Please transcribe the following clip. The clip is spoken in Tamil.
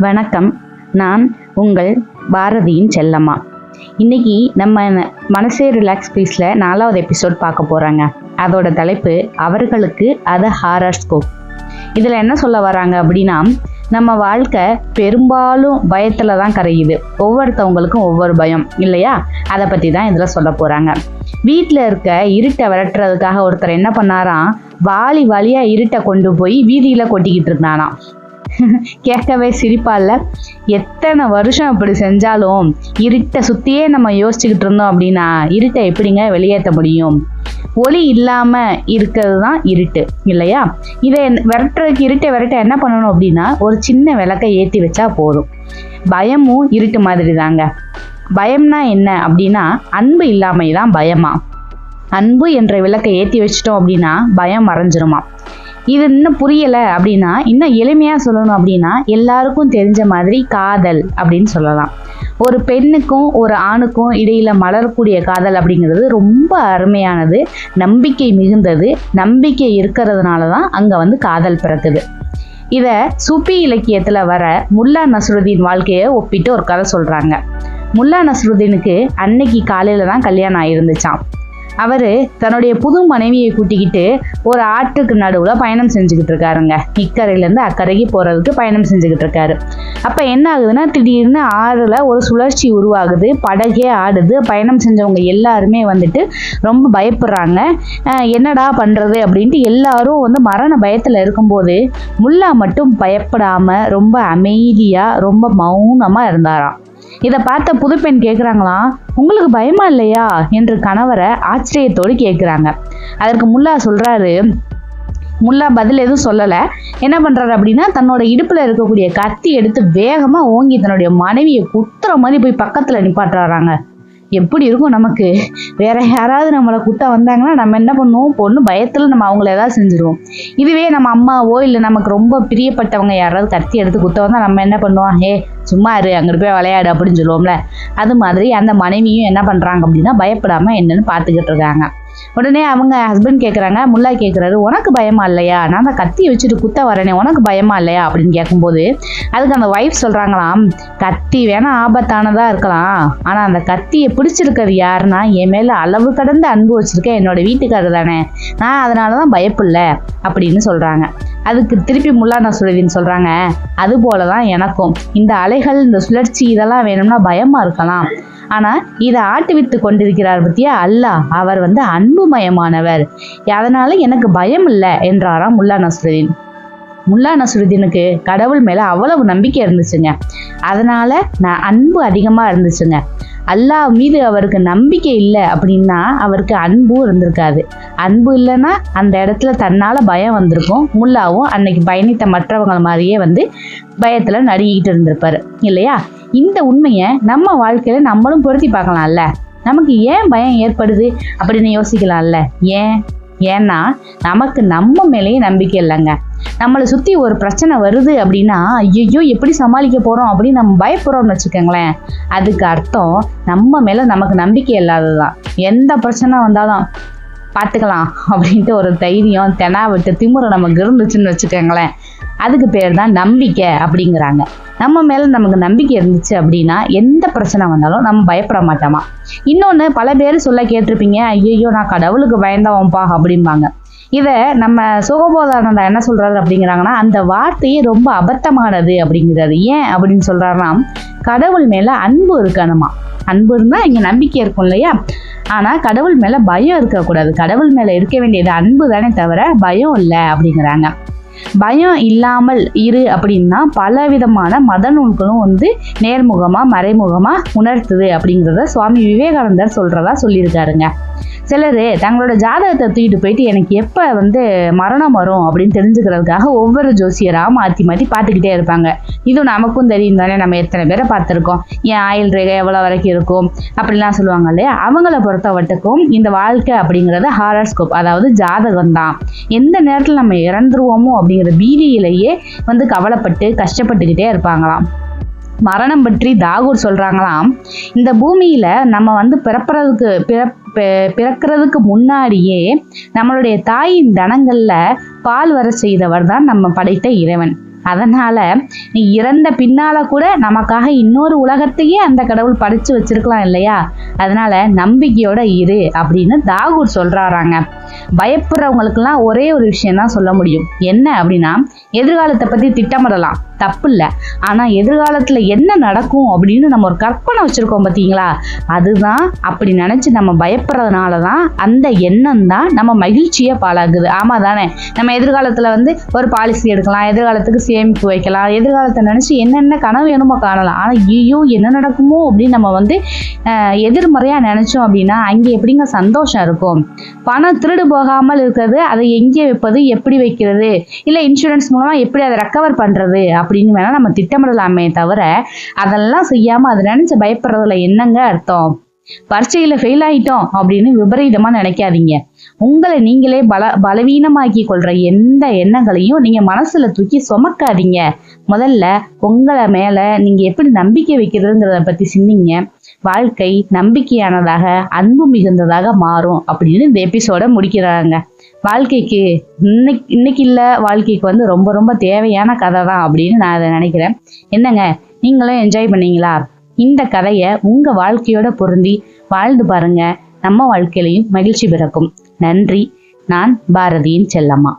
வணக்கம். நான் உங்கள் பாரதியின் செல்லம்மா. இன்னைக்கு நம்ம மனசே ரிலாக்ஸ் பீஸில் நாலாவது எபிசோட் பார்க்க போகிறாங்க அதோட தலைப்பு அவர்களுக்கு அது ஹாரர் ஸ்கோப் இதில் என்ன சொல்ல வராங்க அப்படின்னா நம்ம வாழ்க்கை பெரும்பாலும் பயத்தில் தான் கரையுது. ஒவ்வொருத்தவங்களுக்கும் ஒவ்வொரு பயம் இல்லையா? அதை பற்றி தான் இதில் சொல்ல போகிறாங்க வீட்டில் இருக்க இருட்டை விரட்டுறதுக்காக ஒருத்தர் என்ன பண்ணாராம்? வாலி வழியாக இருட்டை கொண்டு போய் வீதியில் கொட்டிக்கிட்டு இருந்தானாம் கேட்கவே சிரிப்பா எத்தனை வருஷம் அப்படி செஞ்சாலும் இருட்டை சுற்றியே நம்ம யோசிச்சுக்கிட்டு இருந்தோம் அப்படின்னா இருட்டை எப்படிங்க வெளியேற்ற முடியும்? ஒளி இல்லாமல் இருக்கிறது தான் இருட்டு இல்லையா? இதை விரட்டுறதுக்கு இருட்டை விரட்ட என்ன பண்ணணும் அப்படின்னா ஒரு சின்ன விளக்கை ஏற்றி வச்சா போதும். பயமும் இருட்டு மாதிரி தாங்க பயம்னா என்ன அப்படின்னா அன்பு இல்லாமை தான் பயமா. அன்பு என்ற விளக்கை ஏற்றி வச்சிட்டோம் அப்படின்னா பயம் மறைஞ்சிருமா? இது இன்னும் புரியலை அப்படின்னா இன்னும் எளிமையாக சொல்லணும் அப்படின்னா எல்லாருக்கும் தெரிஞ்ச மாதிரி காதல் அப்படின்னு சொல்லலாம். ஒரு பெண்ணுக்கும் ஒரு ஆணுக்கும் இடையில மலரக்கூடிய காதல் அப்படிங்கிறது ரொம்ப அருமையானது நம்பிக்கை மிகுந்தது நம்பிக்கை இருக்கிறதுனால தான் அங்கே வந்து காதல் பிறக்குது. இதை சூப்பி இலக்கியத்தில் வர முல்லா நஸ்ருதீன் வாழ்க்கையை ஒப்பிட்டு ஒரு கதை சொல்கிறாங்க முல்லா நஸ்ருதீனுக்கு அன்னைக்கு காலையில் தான் கல்யாணம் ஆயிருந்துச்சான் அவர் தன்னுடைய புது மனைவியை கூட்டிக்கிட்டு ஒரு ஆற்றுக்கு நடுவில் பயணம் செஞ்சுக்கிட்டு இருக்காருங்க. இக்கரையிலேருந்து அக்கறைக்கு போகிறதுக்கு பயணம் செஞ்சுக்கிட்டு இருக்காரு. அப்போ என்ன ஆகுதுன்னா திடீர்னு ஆறில் ஒரு சுழற்சி உருவாகுது. படகே ஆடுது. பயணம் செஞ்சவங்க எல்லாருமே வந்துட்டு ரொம்ப பயப்படுறாங்க. என்னடா பண்ணுறது அப்படின்ட்டு எல்லாரும் வந்து மரண பயத்தில் இருக்கும்போது முல்லா மட்டும் பயப்படாமல் ரொம்ப அமைதியாக ரொம்ப மௌனமாக இருந்தாராம். இதை பார்த்த புதுப்பெண் கேட்குறாங்களாம் உங்களுக்கு பயமா இல்லையா? என்று கணவரை ஆச்சரியத்தோடு கேட்குறாங்க அதற்கு முல்லா சொல்கிறாரு முல்லா பதில் எதுவும் சொல்லலை. என்ன பண்ணுறாரு அப்படின்னா தன்னோட இடுப்பில் இருக்கக்கூடிய கத்தி எடுத்து வேகமாக ஓங்கி தன்னுடைய மனைவியை குத்துற மாதிரி போய் பக்கத்தில் நிப்பாட்டுறாங்க எப்படி இருக்கும் நமக்கு? வேற யாராவது நம்மளை குத்த வந்தாங்கன்னா நம்ம என்ன பண்ணுவோம்? பொண்ணு பயத்தில் நம்ம அவங்கள ஏதாவது செஞ்சுருவோம். இதுவே நம்ம அம்மாவோ இல்லை நமக்கு ரொம்ப பிரியப்பட்டவங்க யாராவது கத்தி எடுத்து குத்த வந்தால் நம்ம என்ன பண்ணுவோம்? ஏ சும்மா இரு அங்கிட்டு போய் விளையாடு அப்படின்னு சொல்லுவோம்ல. அது மாதிரி அந்த மனைவியும் என்ன பண்ணுறாங்க அப்படின்னா பயப்படாமல் என்னன்னு பார்த்துக்கிட்டு இருக்காங்க. உடனே அவங்க ஹஸ்பண்ட் கேட்குறாங்க முல்லா கேட்குறாரு உனக்கு பயமா இல்லையா? நான் அந்த கத்தி வச்சுட்டு குத்த வரேனே உனக்கு பயமா இல்லையா? அப்படின்னு கேட்கும்போது அதுக்கு அந்த ஒய்ஃப் சொல்கிறாங்களாம் கத்தி வேணா ஆபத்தானதாக இருக்கலாம். ஆனால் அந்த கத்தியை பிடிச்சிருக்கிறது யாருன்னா என் மேலே அளவு கடந்த அன்பு வச்சுருக்கேன் என்னோட வீட்டுக்காரர் தானே. நான் அதனால தான் பயப்பில்லை அப்படின்னு சொல்கிறாங்க அதுக்கு திருப்பி முல்லா நசுரதின்னு சொல்கிறாங்க அது போல தான் எனக்கும். இந்த அலைகள் இந்த சுழற்சி இதெல்லாம் வேணும்னா பயமாக இருக்கலாம். ஆனால் இதை ஆட்டுவித்து கொண்டிருக்கிறார் பத்தியா? அல்லாஹ் அவர் வந்து அன்புமயமானவர். அதனால எனக்கு பயம் இல்லை என்றாராம் முல்லா நஸ்ருதீன் முல்லா நசுருதீனுக்கு கடவுள் மேலே அவ்வளவு நம்பிக்கை இருந்துச்சுங்க. அதனால நான் அன்பு அதிகமாக இருந்துச்சுங்க. அல்லாஹ் மீது அவருக்கு நம்பிக்கை இல்லை அப்படின்னா அவருக்கு அன்பும் இருந்திருக்காது. அன்பு இல்லைன்னா அந்த இடத்துல தன்னால் பயம் வந்திருக்கும். முல்லாவும் அன்னைக்கு பயணித்த மற்றவங்க மாதிரியே வந்து பயத்தில் நடுங்கிட்டு இருந்திருப்பாரு. இல்லையா? இந்த உண்மையை நம்ம வாழ்க்கையில் நம்மளும் பொருத்தி பார்க்கலாம்ல? நமக்கு ஏன் பயம் ஏற்படுது அப்படின்னு யோசிக்கலாம்ல? ஏன்? ஏன்னா நமக்கு நம்ம மேலேயே நம்பிக்கை இல்லைங்க. நம்மளை சுற்றி ஒரு பிரச்சனை வருது அப்படின்னா ஐயோ எப்படி சமாளிக்க போகிறோம் அப்படின்னு நம்ம பயப்படுறோம்னு வச்சுக்கோங்களேன். அதுக்கு அர்த்தம் நம்ம மேலே நமக்கு நம்பிக்கை இல்லாதது தான் எந்த பிரச்சனை வந்தாலும் பார்த்துக்கலாம் அப்படின்ட்டு ஒரு தைரியம் தெனா விட்டு திமுறை நமக்கு இருந்துச்சுன்னு வச்சுக்கோங்களேன். அதுக்கு பேர் தான் நம்பிக்கை அப்படிங்கிறாங்க. நம்ம மேலே நமக்கு நம்பிக்கை இருந்துச்சு அப்படின்னா எந்த பிரச்சனை வந்தாலும் நம்ம பயப்பட மாட்டோமா? இன்னொன்று பல பேர் சொல்ல கேட்டிருப்பீங்க ஐயோ நான் கடவுளுக்கு பயந்தவன்ப்பா அப்படிம்பாங்க. இதை நம்ம சுகபோதானந்தா என்ன சொல்கிறாரு அப்படிங்கிறாங்கன்னா அந்த வார்த்தையே ரொம்ப அபத்தமானது அப்படிங்கிறது ஏன் அப்படின்னு சொல்கிறாருன்னா கடவுள் மேலே அன்பு இருக்கணுமா? அன்பு இருந்தால் இங்கே நம்பிக்கை இருக்கும் இல்லையா? ஆனால் கடவுள் மேலே பயம் இருக்கக்கூடாது. கடவுள் மேலே இருக்க வேண்டியது அன்பு தானே தவிர பயம் இல்லை அப்படிங்கிறாங்க. பயம் இல்லாமல் இரு அப்படின்னா பல விதமான மத நூல்களும் வந்து நேர்முகமாக மறைமுகமாக உணர்த்துது அப்படிங்கிறத சுவாமி விவேகானந்தர் சொல்கிறதா சொல்லியிருக்காருங்க. சிலர் தங்களோட ஜாதகத்தை தூக்கிட்டு போயிட்டு எனக்கு எப்போ வந்து மரணம் வரும் அப்படின்னு தெரிஞ்சுக்கிறதுக்காக ஒவ்வொரு ஜோசியராக மாற்றி மாற்றி பார்த்துக்கிட்டே இருப்பாங்க. இது நமக்கும் தெரியும் தானே நம்ம எத்தனை பேரை பார்த்துருக்கோம். என் ஆயில் ரேகை எவ்வளோ வரைக்கும் இருக்கும்? அப்படிலாம் சொல்லுவாங்க இல்லையா? அவங்கள பொறுத்த வட்டுக்கும் இந்த வாழ்க்கை அப்படிங்கிறது ஹாரஸ்கோப் அதாவது ஜாதகம் தான் எந்த நேரத்தில் நம்ம இறந்துருவோமோ அப்படிங்கிற பீதியிலேயே வந்து கவலைப்பட்டு கஷ்டப்பட்டுக்கிட்டே இருப்பாங்களாம். மரணம் பற்றி தாகூர் சொல்கிறாங்களாம் இந்த பூமியில் நம்ம வந்து பிறப்புறதுக்கு பிறப் பிறக்கிறதுக்கு முன்னாடியே நம்மளுடைய தாயின் தனங்களில் பால் வர செய்தவர் தான் நம்ம படைத்த இறைவன். அதனால் நீ இறந்த பின்னால கூட நமக்காக இன்னொரு உலகத்தையே அந்த கடவுள் படைச்சு வச்சிருக்கலாம் இல்லையா? அதனால் நம்பிக்கையோட இரு அப்படின்னு தாகூர் சொல்கிறாராங்க பயப்படுறவங்களுக்கெல்லாம் ஒரே ஒரு விஷயம் தான் சொல்ல முடியும். என்ன அப்படின்னா எதிர்காலத்தை பற்றி திட்டமிடலாம். தப்பு இல்லை ஆனால் எதிர்காலத்தில் என்ன நடக்கும் அப்படின்னு நம்ம ஒரு கற்பனை வச்சுருக்கோம் பார்த்தீங்களா அதுதான் அப்படி நினச்சி நம்ம பயப்படுறதுனால தான் அந்த எண்ணம் தான் நம்ம மகிழ்ச்சியை பாழாகுது ஆமா தானே? நம்ம எதிர்காலத்தில் வந்து ஒரு பாலிசி எடுக்கலாம் எதிர்காலத்துக்கு சேமிப்பு வைக்கலாம் எதிர்காலத்தை நினச்சி என்னென்ன கனவு வேணுமோ காணலாம். ஆனால் ஐயோ என்ன நடக்குமோ அப்படின்னு நம்ம வந்து எதிர்மறையாக நினச்சோம் அப்படின்னா அங்கே எப்படிங்க சந்தோஷம் இருக்கும்? பணம் திருடு போகாமல் இருக்கிறது அதை எங்கே வைப்பது எப்படி வைக்கிறது? இல்லை இன்சூரன்ஸ் மூலமாக எப்படி அதை ரெக்கவர் பண்ணுறது அப்படின்னு வேணால் நம்ம திட்டமிடலாமே தவிர அதெல்லாம் செய்யாமல் அதை நினச்சி பயப்படுறதுல என்னங்க அர்த்தம்? பரீட்சையில ஃபெயில் ஆயிட்டோம் அப்படின்னு விபரீதமா நினைக்காதீங்க. உங்களை நீங்களே பல பலவீனமாக்கி கொள்ற எந்த எண்ணங்களையும் நீங்க மனசுல தூக்கி சுமக்காதீங்க. முதல்ல உங்களை மேல நீங்க எப்படி நம்பிக்கை வைக்கிறதுங்கிறத பத்தி சிந்திங்க. வாழ்க்கை நம்பிக்கையானதாக அன்பு மிகுந்ததாக மாறும் அப்படின்னு இந்த எபிசோட முடிக்கிறாங்க. வாழ்க்கைக்கு இன்னைக்கு இன்னைக்கு இல்லை வாழ்க்கைக்கு வந்து ரொம்ப ரொம்ப தேவையான கதை தான் அப்படின்னு நான் அதை நினைக்கிறேன். என்னங்க நீங்களும் என்ஜாய் பண்ணீங்களா? இந்த கதையை உங்கள் வாழ்க்கையோட பொருந்தி வாழ்ந்து பாருங்க. நம்ம வாழ்க்கையிலையும் மகிழ்ச்சி பிறக்கும். நன்றி. நான் பாரதியின் செல்லம்மா.